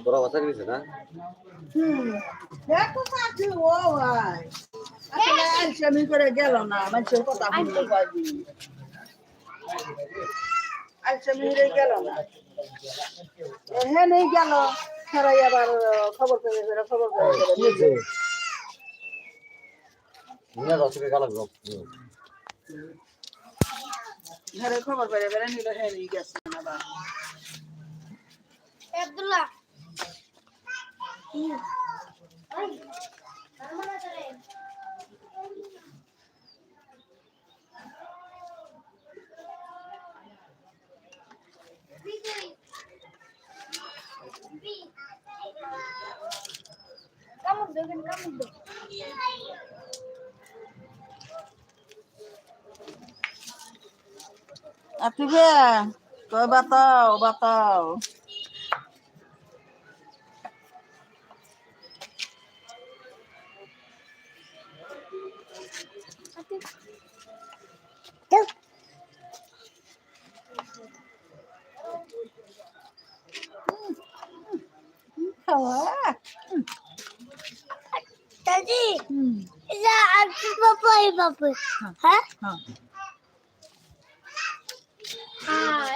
তোরা বাসা গেছে না দেখো চাকরি ও ভাই আসলে আলসামি করে গেল না মানুষের কথা শুনতে পারবি আলসামি করে গেল না? হ্যাঁ নেই গেল সারাই আবার খবর পেয়ে গেলে খবর পেয়ে গেলে হয়েছে নিয়ে টাকা লাগবে ঘরে খবর পেয়ে গেলে নিল হ্যাঁ নেই গেছে না বা। Abdullah. Kamu dengan kamu dong. Kau batal, batal. Daddy, hmm. is that a purple? Huh? Huh? huh. Ah,